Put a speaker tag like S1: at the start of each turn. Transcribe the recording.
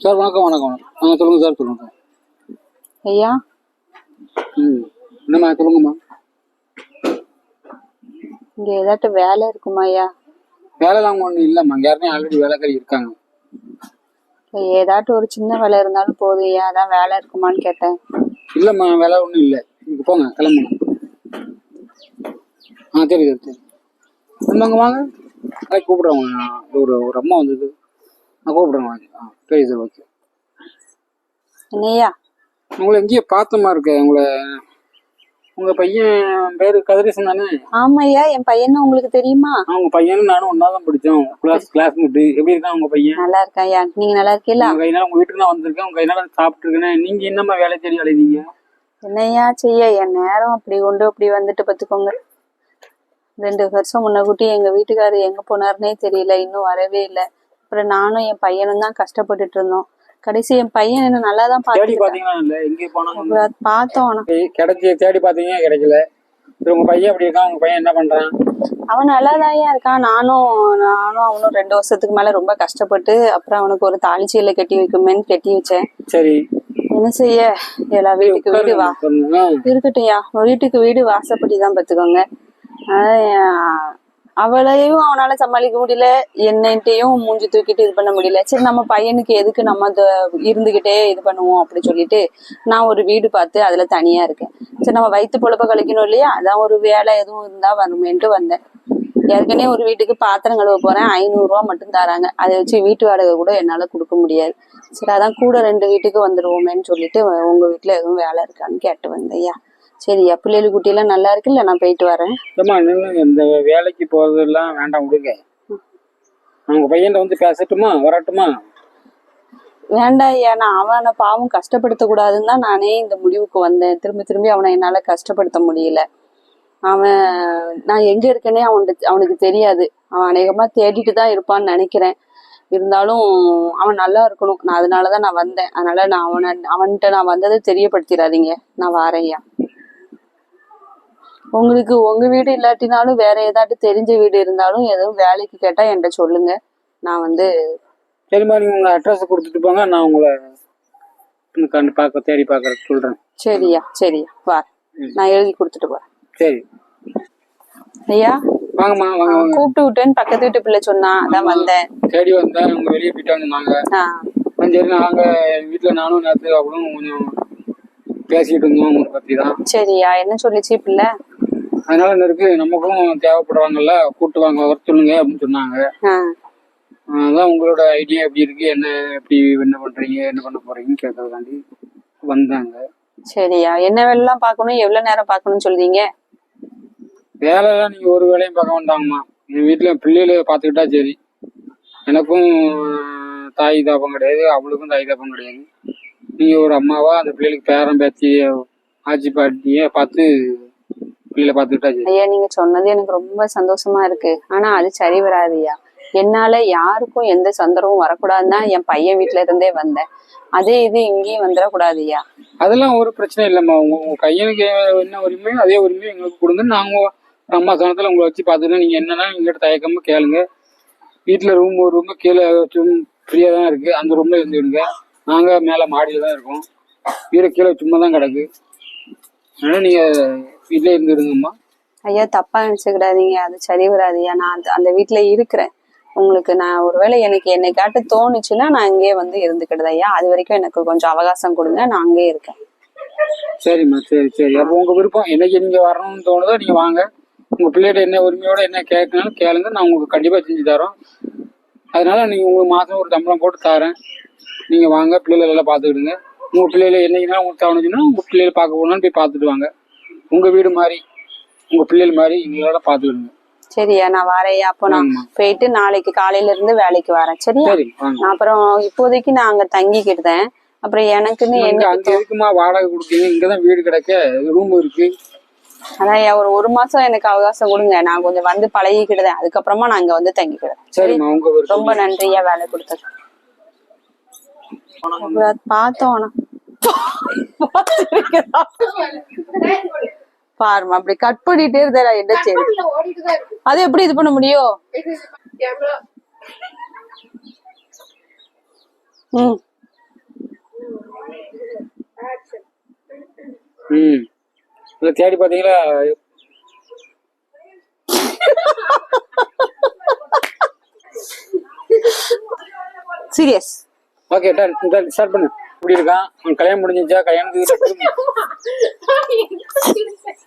S1: Sir வணக்கம் வணக்கம். ஆ சொல்லுங்கள் சார் சொல்லுங்கள்
S2: ஐயா?
S1: ம். என்னம்மா சொல்லுங்கம்மா.
S2: இங்க ஏதாட்டும் வேலை இருக்குமா ஐயா?
S1: வேலைலாம் ஒன்றும் இல்லைம்மா. இங்கே யாருமே ஆல்ரெடி வேலைக்காரி இருக்காங்க.
S2: ஏதாட்டும் ஒரு சின்ன வேலை இருந்தாலும் போதும் ஐயா. அதான் வேலை இருக்குமான்னு கேட்டேன்.
S1: இல்லைம்மா வேலை ஒன்றும் இல்லை. இங்கே போங்க கிளம்புங்க. ஆ சரி சரி சரி. வந்தாங்க வாங்க. நாளைக்கு ஒரு ஒரு அம்மா வந்தது. நான் கூப்பிட்றேன் வாங்க. ஆ சரி சார் ஓகே.
S2: என்னய்யா
S1: உங்களை எங்கேயோ பார்த்தமா இருக்கு உங்களை. உங்கள் பையன் பேர் கதிரேசன் தானே?
S2: ஆமா ஐயா என் பையனை உங்களுக்கு தெரியுமா?
S1: அவங்க பையனும் நானும் ஒன்றா தான் படித்தோம் கிளாஸ் கிளாஸ் முட்டு எப்படி இருக்கான் உங்கள் பையன்?
S2: நல்லா இருக்கேன் ஐயா நீங்க நல்லா இருக்கீங்களா?
S1: உங்க கையினால உங்க வீட்டுக்கு நான் வந்திருக்கேன். உங்க கையினால சாப்பிட்டு இருக்கேன் நீங்க என்னம்மா வேலை தேடி அலைதீங்க
S2: என்னய்யா செய்ய என் நேரம் அப்படி கொண்டு அப்படி வந்துட்டு பார்த்துக்கோங்க. ரெண்டு வருஷம் முன்னக்கூட்டி எங்க வீட்டுக்காரர் எங்க போனாருன்னே தெரியல இன்னும் வரவே இல்லை. அப்புறம் நானும் என் பையனும் தான் கஷ்டப்பட்டுட்டு இருந்தோம். கடைசி என் பையன் என்ன நல்லா தான் பார்த்தோம்
S1: கிடைச்சி தேடி பாத்தீங்க கிடைக்கல. உங்க பையன் எப்படி இருக்கான். உங்க பையன் என்ன பண்றான்?
S2: அவன் நல்லாதான்யா இருக்கான்? நானும் நானும் அவனும் ரெண்டு வருஷத்துக்கு மேல ரொம்ப கஷ்டப்பட்டு அப்புறம் அவனுக்கு ஒரு தாலிச்சீல கட்டி வைக்குமேன்னு கட்டி வச்சேன்.
S1: சரி.
S2: என்ன செய்ய? எல்லா வீட்டுக்கு வீடு வா.
S1: சொல்லுங்க
S2: இருக்கட்டும்யா வீட்டுக்கு வீடு வாசப்படி தான் பார்த்துக்கோங்க. அஹ் அவளையும் அவனால சமாளிக்க முடியல. என்னன்ட்டையும் மூஞ்சி தூக்கிட்டு இது பண்ண முடியல. சரி நம்ம பையனுக்கு எதுக்கு நம்ம இருந்துகிட்டே இது பண்ணுவோம் அப்படி சொல்லிட்டு நான் ஒரு வீடு பார்த்து அதுல தனியா இருக்கேன். சரி நம்ம வயிற்று பொழப்ப கழிக்கணும் இல்லையா? அதான் ஒரு வேலை எதுவும் இருந்தா வருமேன்ட்டு வந்தேன். ஏற்கனவே ஒரு வீட்டுக்கு பாத்திரம் கழுவ போறேன். ஐநூறு ரூபா மட்டும் தராங்க. அதை வச்சு வீட்டு வாடகை கூட என்னால கொடுக்க முடியாது. சரி அதான் கூட ரெண்டு வீட்டுக்கு வந்துருவோமேன்னு சொல்லிட்டு உங்க வீட்டுல எதுவும் வேலை இருக்கான்னு கேட்டு வந்தேன்யா சரியா பிள்ளைகள் குட்டியெல்லாம் நல்லா இருக்குல்ல நான் போயிட்டு வரேன்?
S1: நில்லுங்க இந்த வேலைக்கு போறதெல்லாம் வேண்டாம் விடுங்க. உங்க பையன் வந்து பேசட்டுமா வரட்டுமா?
S2: வேண்டாம் ஐயா நான் அவனை பாவம் கஷ்டப்படுத்த கூடாதுன்னு தான் நானே இந்த முடிவுக்கு வந்தேன். திரும்பி திரும்பி அவனை என்னால கஷ்டப்படுத்த முடியல. அவன் நான் எங்க இருக்கேனே அவனுக்கு அவனுக்கு தெரியாது. அவன் அநேகமா தேடிட்டு தான் இருப்பான்னு நினைக்கிறேன். இருந்தாலும் அவன் நல்லா இருக்கணும். நான் அதனாலதான் நான் வந்தேன். அதனால நான் அவனை அவன்கிட்ட நான் வந்ததை தெரியப்படுத்திடாதீங்க. நான் வாரேன்யா உங்களுக்கு உங்க வீடு இல்லாட்டினாலும் வேற ஏதாட்டு தெரிஞ்ச வீடு இருந்தாலும் எதுவும் வேலைக்கு கேட்டா என்கிட்ட சொல்லுங்க. நான் வந்து
S1: சரிம்மா நீங்க உங்க அட்ரஸ் கொடுத்துட்டு போங்க. நான் உங்களை கண்டு பார்க்க தேடி பார்க்க சொல்றேன்.
S2: சரியா சரியா. வா. நான் எழுதி கொடுத்துட்டு போறேன்.
S1: சரி.
S2: ஐயா?
S1: வாங்கம்மா வாங்க வாங்க.
S2: கூப்பிட்டு விட்டேன்னு பக்கத்து வீட்டு பிள்ளை சொன்னா அதான் வந்தேன்.
S1: தேடி வந்தேன். அவங்க வெளியே போயிட்டாங்க நாங்க.
S2: ஆ,
S1: சரி நாங்க வீட்டுல நானும் நேற்று அவளும் கொஞ்சம் பேசிட்டு இருந்தோம். உங்களை பத்தி தான்
S2: சரியா. என்ன சொல்லிச்சு பிள்ளை?
S1: அதனால இருக்கு நமக்கும் தேவைப்படுறாங்கல்ல கூட்டு வாங்க வர சொல்லுங்க அப்படின்னு சொன்னாங்க. அதான் உங்களோட ஐடியா எப்படி இருக்கு என்ன எப்படி என்ன பண்றீங்க என்ன பண்ண போறீங்கன்னு கேட்கறதுக்காண்டி வந்தாங்க.
S2: சரியா? என்ன வேலைலாம் பார்க்கணும்? எவ்வளவு நேரம் பார்க்கணும்னு சொல்றீங்க?
S1: வேலையெல்லாம் நீங்க ஒரு வேலையும் பார்க்க வேண்டாங்கம்மா. என் வீட்டுல பிள்ளைகளை பார்த்துக்கிட்டா சரி. எனக்கும் தாய் தாப்பம் கிடையாது அவளுக்கும் தாய் தாப்பம் கிடையாது. நீங்க ஒரு அம்மாவா அந்த பிள்ளைகளுக்கு பேரன் பேத்தி ஆச்சி பாட்டிய பார்த்து பிள்ளைகளை பார்த்துக்கிட்டா சரி
S2: ஐயா நீங்க சொன்னது எனக்கு ரொம்ப சந்தோஷமா இருக்கு. ஆனா அது சரி வராதுயா என்னால யாருக்கும் எந்த சந்தர்ப்பமும் வரக்கூடாதுன்னு தான் என் பையன் வீட்டுல இருந்தே வந்தேன். அதே இது இங்கேயும் வந்துடக்கூடாதுயா
S1: அதெல்லாம் ஒரு பிரச்சனை இல்லைம்மா. உங்க உங்க பையனுக்கு என்ன உரிமையோ அதே உரிமையை எங்களுக்கு கொடுங்க நாங்க அம்மா ஸ்தானத்துல உங்களை வச்சு பார்த்துட்டு நீங்க என்னன்னா எங்கிட்ட தயக்கமா கேளுங்க. வீட்டுல ரூம் ஒரு ரூம் கீழே ஃப்ரீயா தான் இருக்கு. அந்த ரூம்ல இருந்துடுங்க நாங்க மேல மாடியில தான் இருக்கோம். வீடு கீழே சும்மா தான் கிடக்கு. அதனால நீங்க வீட்லயே இருந்துடுங்கம்மா
S2: ஐயா தப்பா நினைச்சுக்கிடாதீங்க. அது சரி வராதுயா நான் அந்த வீட்டுல இருக்கிறேன். உங்களுக்கு நான் ஒருவேளை எனக்கு என்னை காட்ட தோணுச்சுன்னா நான் இங்கேயே வந்து இருந்துக்கிடுது ஐயா. அது வரைக்கும் எனக்கு கொஞ்சம் அவகாசம் கொடுங்க. நான் அங்கேயே இருக்கேன்.
S1: சரிம்மா சரி சரி. அப்போ உங்க விருப்பம். என்னைக்கு நீங்க வரணும்னு தோணுதோ நீங்க வாங்க. உங்க பிள்ளைகிட்ட என்ன உரிமையோட என்ன கேட்கணும் கேளுங்க. நான் உங்களுக்கு கண்டிப்பா செஞ்சு தரோம். அதனால நீங்க உங்களுக்கு மாசம் ஒரு சம்பளம் போட்டு தரேன். நீங்க வாங்க. பிள்ளைகளை எல்லாம் பார்த்துக்கிடுங்க. உங்க பிள்ளைகளை என்னைக்குனா உங்களுக்கு தவணுச்சுன்னா உங்க பிள்ளைகளை பார்க்க போனாலும் போய் பார்த்துட்டு வாங்க. உங்க வீடு மாதிரி உங்க பிள்ளைகள் மாதிரி எங்களோட பார்த்துக்கிடுங்க
S2: சரியா நான் வரேயா அப்போ நான். போயிட்டு நாளைக்கு காலையில இருந்து வேலைக்கு வரேன். சரியா?
S1: சரி
S2: நான் அப்புறம் இப்போதைக்கு நான் அங்க தங்கிக்கிட்டேன். அப்புறம் எனக்குன்னு என்ன
S1: அங்க எதுக்குமா வாடகை கொடுத்தீங்க? இங்கதான் வீடு கிடைக்க. ரூம் இருக்கு.
S2: அதான் ஒரு ஒரு மாசம் எனக்கு அவகாசம் கொடுங்க. நான் கொஞ்சம் வந்து பழகிக்கிடுதேன் அதுக்கப்புறமா நான் அங்க வந்து தங்கிக்கிடுறேன்
S1: சரிம்மா உங்க
S2: ரொம்ப நன்றியா வேலை கொடுத்தது பார்த்தோம் ஆனா. பாருமா அப்படி கட் பண்ணிட்டே இருந்தா என்ன
S3: சரி
S2: அது எப்படி இது பண்ண முடியும்? ம்.
S1: தேடி பாத்தீங்களா
S2: serious
S1: okay done done start பண்ணு. இப்படி இருக்கான் கல்யாணம் முடிஞ்சிச்சா கல்யாணத்துக்கு